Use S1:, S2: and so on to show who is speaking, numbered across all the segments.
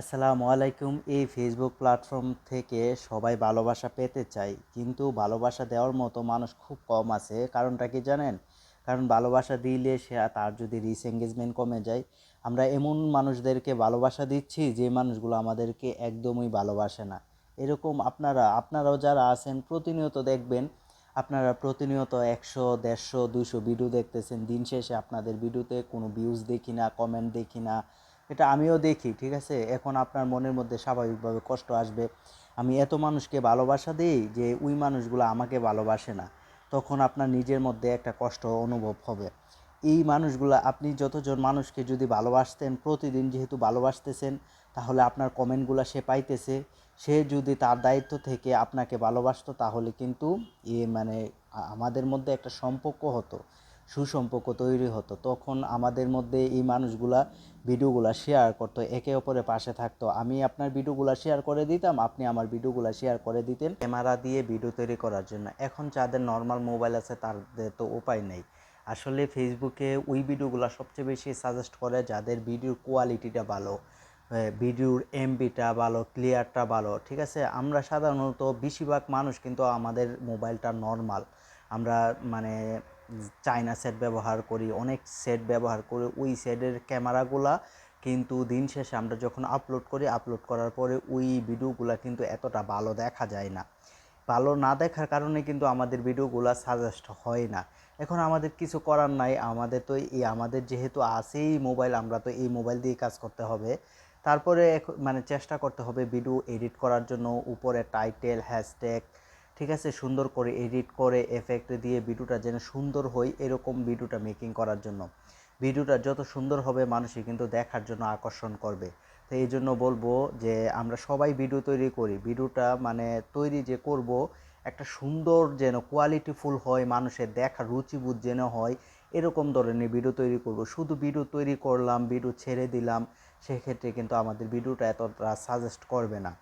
S1: আসসালামু আলাইকুম। এই ফেসবুক প্ল্যাটফর্ম থেকে সবাই ভালোবাসা পেতে চাই, কিন্তু ভালোবাসা দেওয়ার মতো মানুষ খুব কম আছে। কারণটা কি জানেন? কারণ ভালোবাসা দিলে সে তার যদি রিস এঙ্গেজমেন্ট কমে যায়, আমরা এমন মানুষদেরকে ভালোবাসা দিচ্ছি যে মানুষগুলো আমাদেরকে একদমই ভালোবাসে না। এরকম আপনারা, আপনারাও যারা আছেন, প্রতিনিয়ত দেখবেন, আপনারা প্রতিনিয়ত একশো, দেড়শো, দুশো ভিডিও দেখতেছেন। দিন শেষে আপনাদের ভিডিওতে কোনো ভিউজ দেখি না কমেন্ট দেখি না। এটা আমিও দেখি, ঠিক আছে? এখন আপনার মনের মধ্যে স্বাভাবিকভাবে কষ্ট আসবে। আমি এত মানুষকে ভালোবাসা দিই যে ওই মানুষগুলো আমাকে ভালোবাসে না। তখন আপনার নিজের মধ্যে একটা কষ্ট অনুভব হবে। এই মানুষগুলো, আপনি যতজন মানুষকে যদি ভালোবাসতেন, প্রতিদিন যেহেতু ভালোবাসতেছেন, তাহলে আপনার কমেন্টগুলো সে পাইতেছে। সে যদি তার দায়িত্ব থেকে আপনাকে ভালোবাসতো, তাহলে কিন্তু এ মানে আমাদের মধ্যে একটা সম্পর্ক হতো। সুসম্পর্ক তৈরি হতো। তখন আমাদের মধ্যে এই মানুষগুলা ভিডিওগুলো শেয়ার করতো, একে অপরের পাশে থাকতো। আমি আপনার ভিডিওগুলো শেয়ার করে দিতাম, আপনি আমার ভিডিওগুলো শেয়ার করে দিতেন ক্যামেরা দিয়ে ভিডিও তৈরি করার জন্য। এখন যাদের নর্মাল মোবাইল আছে, তাদের তো উপায় নেই। আসলে ফেসবুকে ওই ভিডিওগুলো সবচেয়ে বেশি সাজেস্ট করে যাদের ভিডিওর কোয়ালিটিটা ভালো ভিডিওর এমবিটা ভালো ক্লিয়ারটা ভালো, ঠিক আছে? আমরা সাধারণত বেশিরভাগ মানুষ কিন্তু আমাদের মোবাইলটা নর্মাল আমরা মানে চায়না সেট ব্যবহার করি, অনেক সেট ব্যবহার করি, ওই সেটের ক্যামেরাগুলা কিন্তু দিন শেষে আমরা যখন আপলোড করি আপলোড করার পরে ওই ভিডিওগুলা কিন্তু এতটা ভালো দেখা যায় না। ভালো না দেখার কারণে কিন্তু আমাদের ভিডিওগুলো সাজেস্ট হয় না। এখন আমাদের কিছু করার নাই, আমাদের তো এই, আমাদের যেহেতু আছেই মোবাইল আমরা তো এই মোবাইল দিয়ে কাজ করতে হবে। তারপরে মানে চেষ্টা করতে হবে ভিডিও এডিট করার জন্য, উপরে টাইটেল হ্যাশট্যাগ ঠিক আছে? সুন্দর করে এডিট করে এফেক্ট দিয়ে ভিডিওটা যেন সুন্দর হয় এরকম ভিডিওটা মেকিং করার জন্য। ভিডিওটা যত সুন্দর হবে মানুষই কিন্তু দেখার জন্য আকর্ষণ করবে। তো এই জন্য বলব যে আমরা সবাই ভিডিও তৈরি করি। ভিডিওটা মানে তৈরি যে করব, একটা সুন্দর যেন কোয়ালিটিফুল হয়, মানুষের দেখা রুচিবোধ যেন হয়, এরকম ধরনের ভিডিও তৈরি করব। শুধু ভিডিও তৈরি করলাম, ভিডিও ছেড়ে দিলাম, সেক্ষেত্রে কিন্তু আমাদের ভিডিওটা এতটা সাজেস্ট করবে না।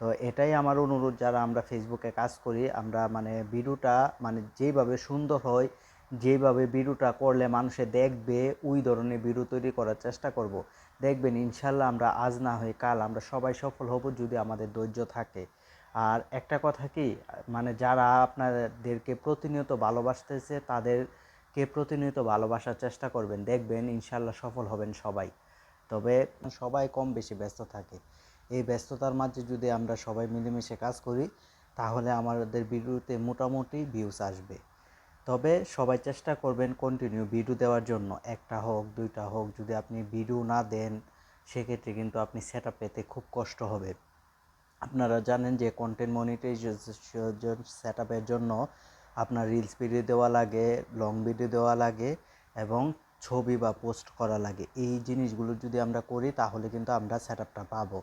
S1: তো এটাই আমার অনুরোধ যারা আমরা ফেসবুকে কাজ করি, আমরা মানে ভিডিওটা মানে যেভাবে সুন্দর হয়, যেভাবে ভিডিওটা করলে মানুষে দেখবে, ওই ধরনের ভিডিও তৈরি করার চেষ্টা করব। দেখবেন ইনশাল্লাহ আমরা আজ না হয়ে কাল আমরা সবাই সফল হব যদি আমাদের ধৈর্য থাকে। আর একটা কথা কি মানে যারা আপনাদেরকে প্রতিনিয়ত ভালোবাসতেছে, তাদেরকে প্রতিনিয়ত ভালোবাসার চেষ্টা করবেন। দেখবেন ইনশাল্লাহ সফল হবেন সবাই। তবে সবাই কম বেশি ব্যস্ত থাকে। এই ব্যস্ততার মাঝে যদি আমরা সবাই মিলেমিশে কাজ করি, তাহলে আমাদের ভিডিওতে মোটামুটি ভিউস আসবে। তবে সবাই চেষ্টা করবেন কন্টিনিউ ভিডিও দেওয়ার জন্য। একটা হোক, দুইটা হোক, যদি আপনি ভিডিও না দেন, সেক্ষেত্রে কিন্তু আপনি সেট পেতে খুব কষ্ট হবে। আপনারা জানেন যে কন্টেন্ট মনিটাইজেশন সেট আপের জন্য আপনার রিলস ভিডিও দেওয়া লাগে লং ভিডিও দেওয়া লাগে এবং ছবি বা পোস্ট করা লাগে। এই জিনিসগুলো যদি আমরা করি, তাহলে কিন্তু আমরা সেট আপটা পাবো।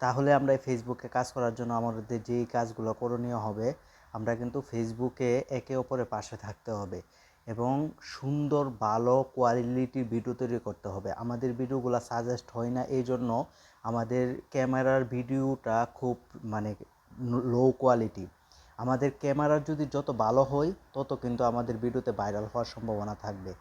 S1: তাহলে আমরা এই ফেসবুকে কাজ করার জন্য আমাদের যেই কাজগুলো করণীয় হবে, আমরা কিন্তু ফেসবুকে একে অপরের পাশে থাকতে হবে এবং সুন্দর, ভালো কোয়ালিটির ভিডিও তৈরি করতে হবে। আমাদের ভিডিওগুলো সাজেস্ট হয় না, এই জন্য আমাদের ক্যামেরার ভিডিওটা খুব মানে লো কোয়ালিটি আমাদের ক্যামেরা যদি যত ভালো হয়, তত কিন্তু আমাদের ভিডিওতে ভাইরাল হওয়ার সম্ভাবনা থাকবে।